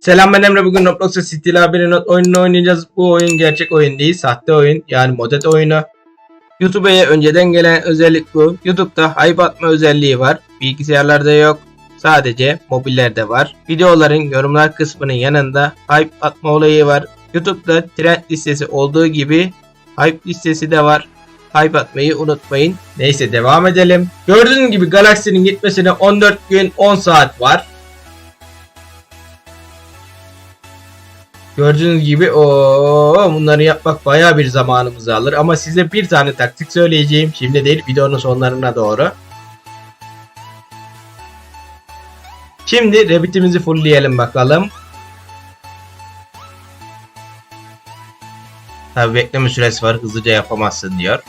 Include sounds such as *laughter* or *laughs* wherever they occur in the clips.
Selam ben Emre. Bugün Roblox'ta City Labyrinth oyununu oynayacağız. Bu oyun gerçek oyun değil. Sahte oyun. Yani modet oyunu. YouTube'a önceden gelen özellik bu. YouTube'da hype atma özelliği var. Bilgisayarlarda yok. Sadece mobillerde var. Videoların yorumlar kısmının yanında hype atma olayı var. YouTube'da trend listesi olduğu gibi hype listesi de var. Hype atmayı unutmayın. Neyse devam edelim. Gördüğünüz gibi galaksinin gitmesine 14 gün 10 saat var. Gördüğünüz gibi o bunları yapmak bayağı bir zamanımızı alır ama size bir tane taktik söyleyeceğim. Şimdi değil videonun sonlarına doğru. Şimdi Rabbit'imizi fullleyelim bakalım. Tabi bekleme süresi var hızlıca yapamazsın diyor.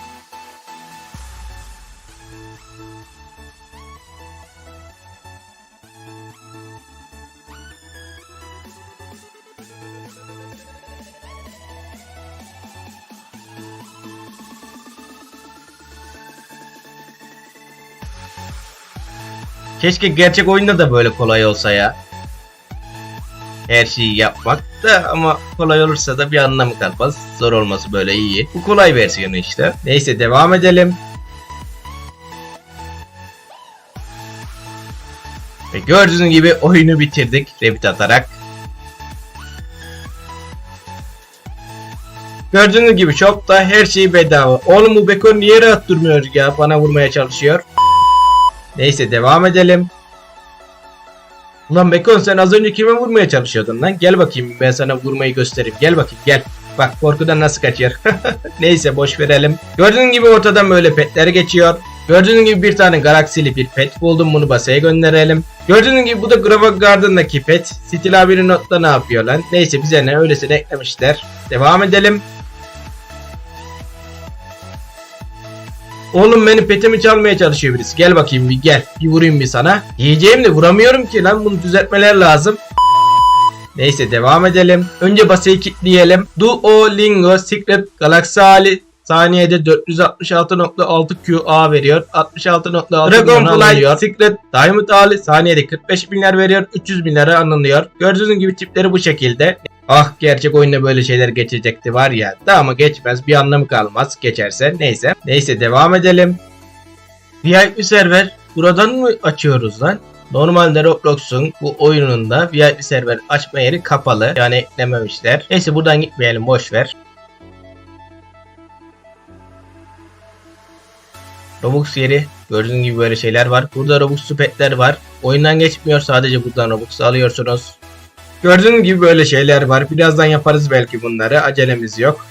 Keşke gerçek oyunda da böyle kolay olsa ya. Her şeyi yapmak da ama kolay olursa da bir anlamı kalmaz. Zor olması böyle iyi. Bu kolay versiyonu işte. Neyse devam edelim. Ve gördüğünüz gibi oyunu bitirdik Rabbit atarak. Gördüğünüz gibi shopta her şey bedava. Oğlum bu Beko niye rahat durmuyor ya? Bana vurmaya çalışıyor. Neyse devam edelim. Ulan Bekon sen az önce kime vurmaya çalışıyordun lan? Gel bakayım ben sana vurmayı göstereyim. Gel bakayım gel. Bak korkudan nasıl kaçıyor. *laughs* Neyse boş verelim. Gördüğün gibi ortadan böyle petler geçiyor. Gördüğün gibi bir tane galaksili bir pet buldum bunu basaya gönderelim. Gördüğün gibi bu da Grava Garden'daki pet. Stil abinin notta ne yapıyor lan? Neyse bize ne öylesine eklemişler. Devam edelim. Oğlum benim petimi çalmaya çalışıyor birisi. Gel bakayım bir gel. Bir vurayım bir sana. Yiyeceğim de vuramıyorum ki lan bunu düzeltmeler lazım. Neyse devam edelim. Önce basayı kilitleyelim. Duolingo Secret Galaxy saniyede 466.6 QA veriyor. 66.6 Dragonfly Secret Diamond hali saniyede 45 binler veriyor. 300 binlere anılıyor. Gördüğünüz gibi tipleri bu şekilde. Ah gerçek oyunda böyle şeyler geçecekti var ya. Da ama geçmez bir anlamı kalmaz geçerse. Neyse. Neyse devam edelim. VIP server buradan mı açıyoruz lan? Normalde Roblox'un bu oyununda VIP server açma yeri kapalı. Yani eklememişler. Neyse buradan gitmeyelim boş ver. Robux yeri gördüğünüz gibi böyle şeyler var. Burada Robux petler var. Oyundan geçmiyor sadece buradan Robux alıyorsunuz. Gördüğünüz gibi böyle şeyler var. Birazdan yaparız belki bunları. Acelemiz yok.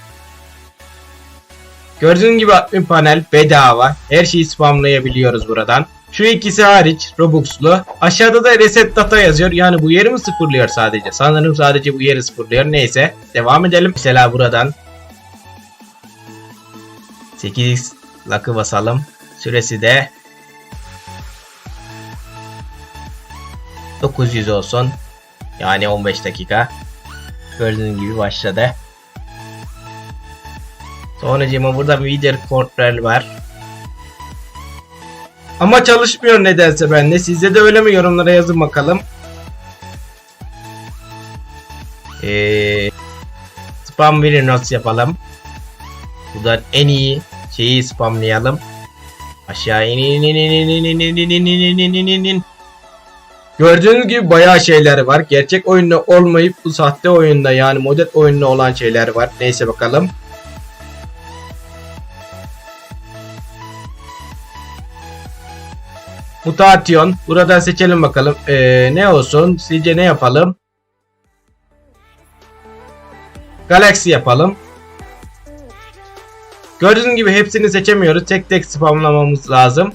Gördüğünüz gibi admin panel bedava. Her şeyi spamlayabiliyoruz buradan. Şu ikisi hariç Robux'lu. Aşağıda da reset data yazıyor. Yani bu yeri mi sıfırlıyor sadece? Sanırım sadece bu yeri sıfırlıyor. Neyse. Devam edelim. Mesela buradan 8 lakı basalım. Süresi de 900 olsun. Yani 15 dakika. Gördüğünüz gibi başladı. Sonracığıma burada bir video kontrol var. Ama çalışmıyor nedense bende. Sizde de öyle mi? Yorumlara yazın bakalım. Ee, spam not yapalım. Buradan en iyi şeyi spamlayalım. Aşağı in in in in in in in in in in in in in in Gördüğünüz gibi bayağı şeyler var. Gerçek oyunda olmayıp bu sahte oyunda yani modet oyunda olan şeyler var. Neyse bakalım. Mutasyon. Buradan seçelim bakalım. Ee, ne olsun? Sizce ne yapalım? Galaxy yapalım. Gördüğünüz gibi hepsini seçemiyoruz. Tek tek spamlamamız lazım.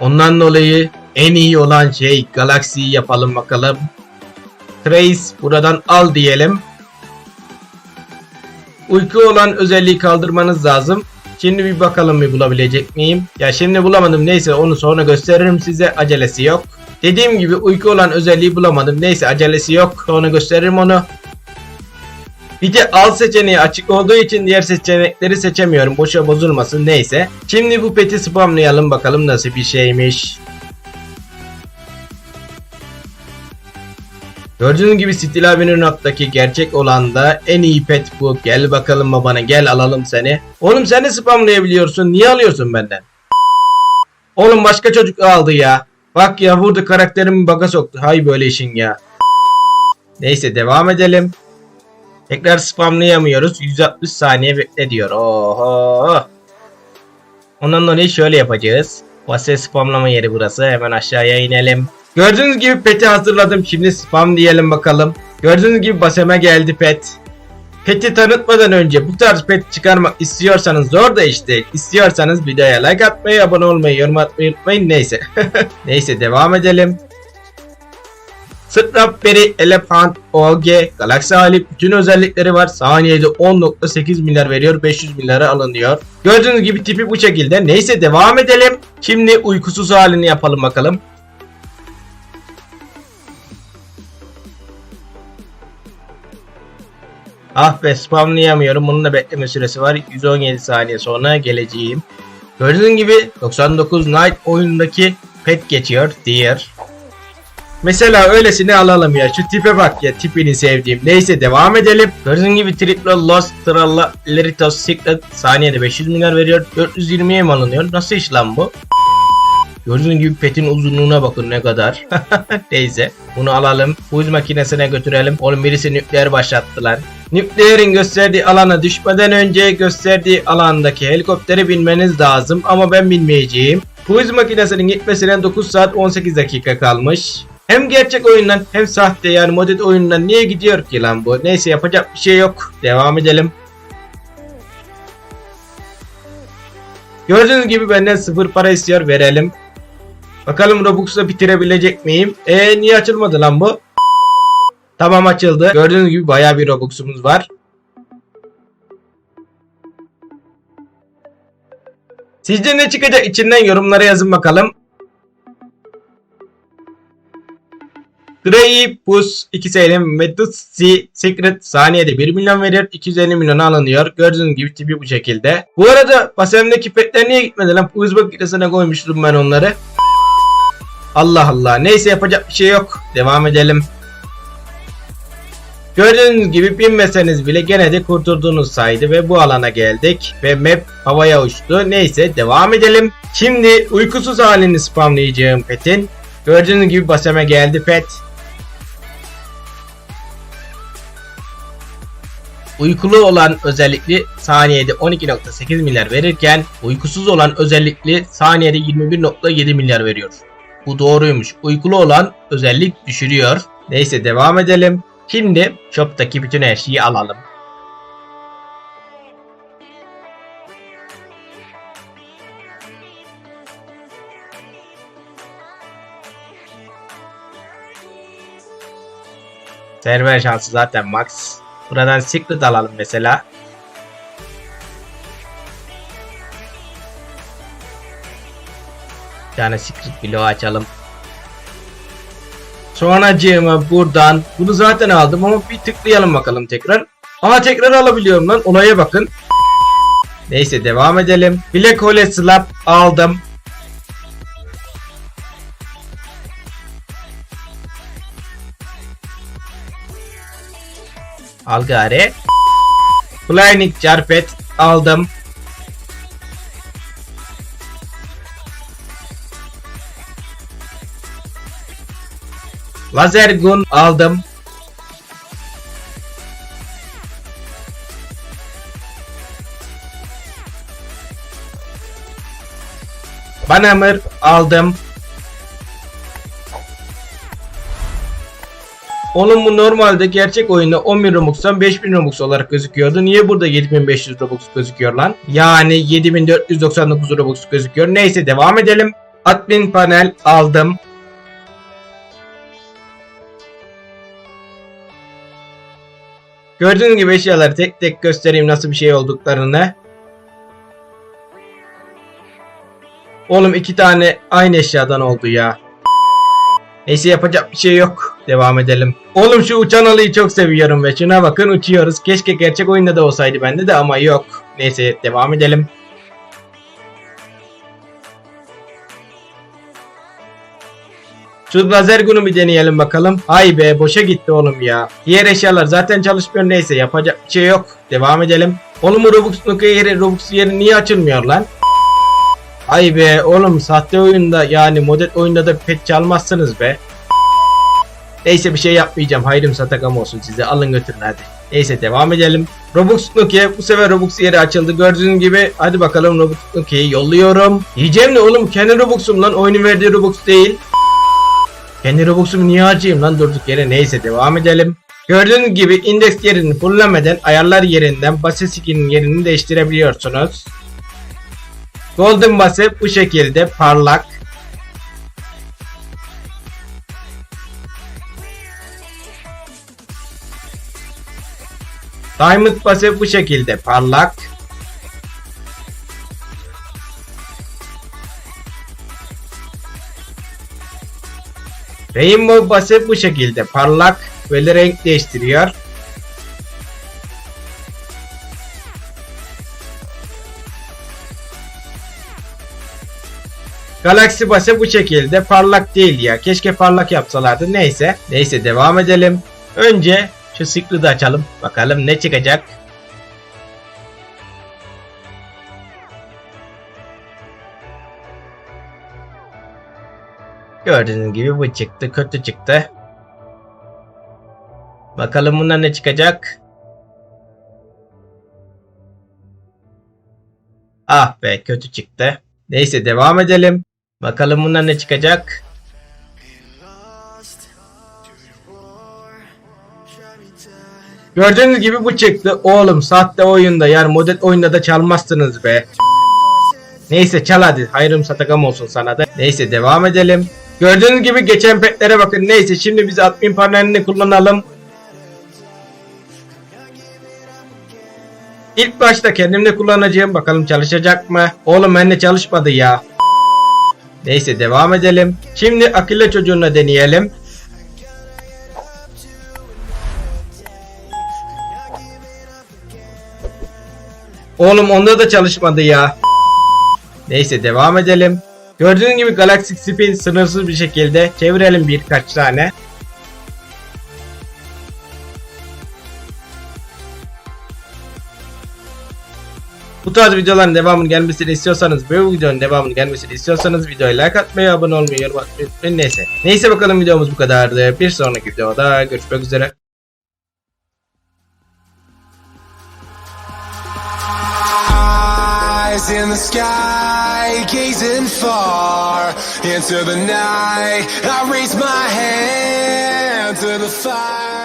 Ondan dolayı en iyi olan şey Galaxy'yi yapalım bakalım. Trace buradan al diyelim. Uyku olan özelliği kaldırmanız lazım. Şimdi bir bakalım bir bulabilecek miyim? Ya şimdi bulamadım neyse onu sonra gösteririm size acelesi yok. Dediğim gibi uyku olan özelliği bulamadım neyse acelesi yok sonra gösteririm onu. Bir de al seçeneği açık olduğu için diğer seçenekleri seçemiyorum. Boşa bozulmasın neyse. Şimdi bu peti spamlayalım bakalım nasıl bir şeymiş. Gördüğünüz gibi Stil abinin noktaki gerçek olan da en iyi pet bu. Gel bakalım babana gel alalım seni. Oğlum sen de spamlayabiliyorsun. Niye alıyorsun benden? Oğlum başka çocuk aldı ya. Bak ya burada karakterimi baga soktu. Hay böyle işin ya. Neyse devam edelim. Tekrar spamlayamıyoruz. 160 saniye bekle diyor. Oho. Ondan dolayı şöyle yapacağız. Base spamlama yeri burası. Hemen aşağıya inelim. Gördüğünüz gibi peti hazırladım. Şimdi spam diyelim bakalım. Gördüğünüz gibi baseme geldi pet. Peti tanıtmadan önce bu tarz pet çıkarmak istiyorsanız zor da işte. İstiyorsanız videoya like atmayı, abone olmayı, yorum atmayı unutmayın. Neyse. *laughs* Neyse devam edelim. Strawberry Elephant OG Galaxy hali bütün özellikleri var. Saniyede 10.8 milyar veriyor. 500 milyara alınıyor. Gördüğünüz gibi tipi bu şekilde. Neyse devam edelim. Şimdi uykusuz halini yapalım bakalım. Ah be spamlayamıyorum. Bunun da bekleme süresi var. 117 saniye sonra geleceğim. Gördüğünüz gibi 99 Night oyundaki pet geçiyor. Deer. Mesela öylesini alalım ya. Şu tipe bak ya. Tipini sevdiğim. Neyse devam edelim. Gördüğünüz gibi Triple Lost Tralla Leritos Secret saniyede 500 milyar veriyor. 420'ye mi alınıyor? Nasıl iş lan bu? Gördüğünüz gibi petin uzunluğuna bakın ne kadar. *laughs* Neyse bunu alalım. Buz makinesine götürelim. Oğlum birisi nükleer başlattılar. Nükleerin gösterdiği alana düşmeden önce gösterdiği alandaki helikoptere binmeniz lazım ama ben binmeyeceğim. Buz makinesinin gitmesine 9 saat 18 dakika kalmış. Hem gerçek oyundan hem sahte yani modded oyundan niye gidiyor ki lan bu? Neyse yapacak bir şey yok. Devam edelim. Gördüğünüz gibi benden sıfır para istiyor verelim. Bakalım Robux'la bitirebilecek miyim? E niye açılmadı lan bu? Tamam açıldı. Gördüğünüz gibi bayağı bir Robux'umuz var. Sizce ne çıkacak içinden yorumlara yazın bakalım. 2 senem Medusi Secret saniyede 1 milyon veriyor. 250 milyona alınıyor. Gördüğünüz gibi tipi bu şekilde. Bu arada basemdeki petler niye gitmedi lan? Uzbek kitlesine koymuştum ben onları. Allah Allah. Neyse yapacak bir şey yok. Devam edelim. Gördüğünüz gibi binmeseniz bile gene de kurtulduğunuz saydı ve bu alana geldik ve map havaya uçtu. Neyse devam edelim. Şimdi uykusuz halini spamlayacağım petin. Gördüğünüz gibi baseme geldi pet. Uykulu olan özellikli saniyede 12.8 milyar verirken uykusuz olan özellikli saniyede 21.7 milyar veriyor. Bu doğruymuş. Uykulu olan özellik düşürüyor. Neyse devam edelim. Şimdi shop'taki bütün her şeyi alalım. Server şansı zaten max. Buradan secret alalım mesela. Bir tane secret bloğu açalım. Sonracığıma buradan bunu zaten aldım ama bir tıklayalım bakalım tekrar. Aa tekrar alabiliyorum lan olaya bakın. Neyse devam edelim. Black Hole Slab aldım. Al gari. Flying Carpet aldım. Lazer gun aldım. Banhammer aldım. Onun bu normalde gerçek oyunda 10.000 Robux'tan 5.000 Robux olarak gözüküyordu. Niye burada 7500 Robux gözüküyor lan? Yani 7499 Robux gözüküyor. Neyse devam edelim. Admin panel aldım. Gördüğünüz gibi eşyaları tek tek göstereyim nasıl bir şey olduklarını. Oğlum iki tane aynı eşyadan oldu ya. Neyse yapacak bir şey yok. Devam edelim. Oğlum şu uçan alıyı çok seviyorum ve şuna bakın uçuyoruz. Keşke gerçek oyunda da olsaydı bende de ama yok. Neyse devam edelim. Şu lazer gunu bir deneyelim bakalım. Ay be boşa gitti oğlum ya. Diğer eşyalar zaten çalışmıyor neyse yapacak bir şey yok. Devam edelim. Oğlum Robux Nokia yeri Robux yeri niye açılmıyor lan? Ay be oğlum sahte oyunda yani model oyunda da pet çalmazsınız be. Neyse bir şey yapmayacağım. Hayrım satakam olsun size. Alın götürün hadi. Neyse devam edelim. Robux Nokia bu sefer Robux yeri açıldı. Gördüğünüz gibi hadi bakalım Robux Nokia'yı yolluyorum. Diyeceğim ne oğlum kendi Robux'um lan. Oyunun verdiği Robux değil. Kendi Robux'umu niye harcayayım lan durduk yere. Neyse devam edelim. Gördüğünüz gibi indeks yerini fullemeden ayarlar yerinden base skin'in yerini değiştirebiliyorsunuz. Golden base bu şekilde parlak. Diamond base bu şekilde parlak. Rainbow base bu şekilde parlak böyle renk değiştiriyor. Galaxy base bu şekilde parlak değil ya. Keşke parlak yapsalardı. Neyse. Neyse devam edelim. Önce şu Secret'ı açalım. Bakalım ne çıkacak. Gördüğünüz gibi bu çıktı. Kötü çıktı. Bakalım bundan ne çıkacak. Ah be kötü çıktı. Neyse devam edelim. Bakalım bundan ne çıkacak. Gördüğünüz gibi bu çıktı. Oğlum sahte oyunda yani model oyunda da çalmazsınız be. Neyse çal hadi. Hayrım satakam olsun sana da. Neyse devam edelim. Gördüğünüz gibi geçen petlere bakın. Neyse şimdi biz admin panelini kullanalım. İlk başta kendimle kullanacağım. Bakalım çalışacak mı? Oğlum bende çalışmadı ya. Neyse devam edelim. Şimdi Akilla çocuğuna deneyelim. Oğlum onda da çalışmadı ya. Neyse devam edelim. Gördüğünüz gibi Galaxy Spin sınırsız bir şekilde çevirelim birkaç tane. Bu tarz videoların devamını gelmesini istiyorsanız bu videonun devamını gelmesini istiyorsanız videoya like atmayı, abone olmayı, yorum atmayı. Neyse. Neyse bakalım videomuz bu kadardı. Bir sonraki videoda görüşmek üzere. İn the sky, gazing far into the night. I raise my hand to the fire.